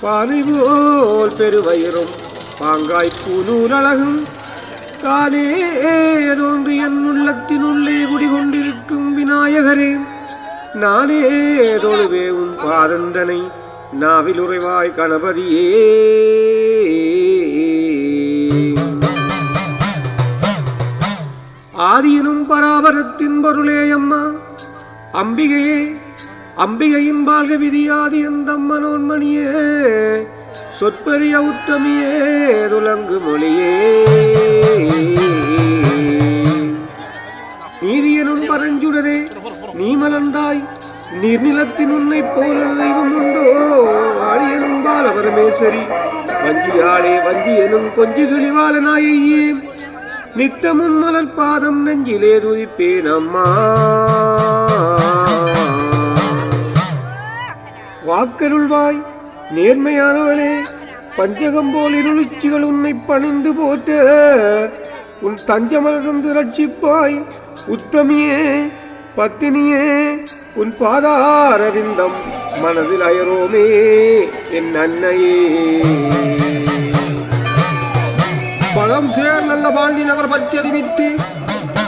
பானை பெருவயிரும் பாங்காய் பூநூல் அழகும் தானே தோன்றி என் உள்ளத்தினுள்ளே குடிகொண்டிருக்கும் விநாயகரே. நானே தொழுவே உன் பாதந்தனை நாவில் உறைவாய் கணபதியே. ஆதியனும் பராபரத்தின் பொருளே அம்மா. அம்பிகையே அம்பிகையின் பால்க விதியாதி அந்தம்மனோன்மணியே சொற்பெரிய உத்தமியே துலங்கு மொழியே. நீதியனும் பரஞ்சுடரே நீ மலர்ந்தாய் நீர்நிலத்தின் உன்னை போல தெய்வம் உண்டோ? ஆடியனும் பாலபரமேஸ்வரி வஞ்சியாளே வஞ்சி எனும் கொஞ்சு கிளிவாள நாயையே நித்தமுன் மலர் பாதம் நெஞ்சிலே துதிப்பேன் அம்மா. காக்கருள்வாய் நேர்மையானவளே பஞ்சகம் போல் இருளுச்சிகள் உன்னை பணிந்து போற்ற. உன் தஞ்சமலர்ந்து ரட்சிப்பாய் உத்தமியே பத்தினியே உன் பாதாரவிந்தம் மனதில் அயரோமே என் அன்னையே. பழம் சேர் நல்ல பாண்டி நகர் பற்றி அறிவித்து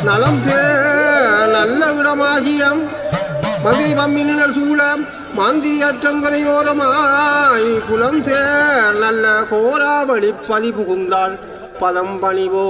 நலம் சேர் நல்ல விடமாகியம் மதுரை பம்மினர் சூழம் மாந்திரியற்றங்கரையோரமாய் குலம் சேர் நல்ல கோராவளி பதி புகுந்தாள் பதம் பணிவோ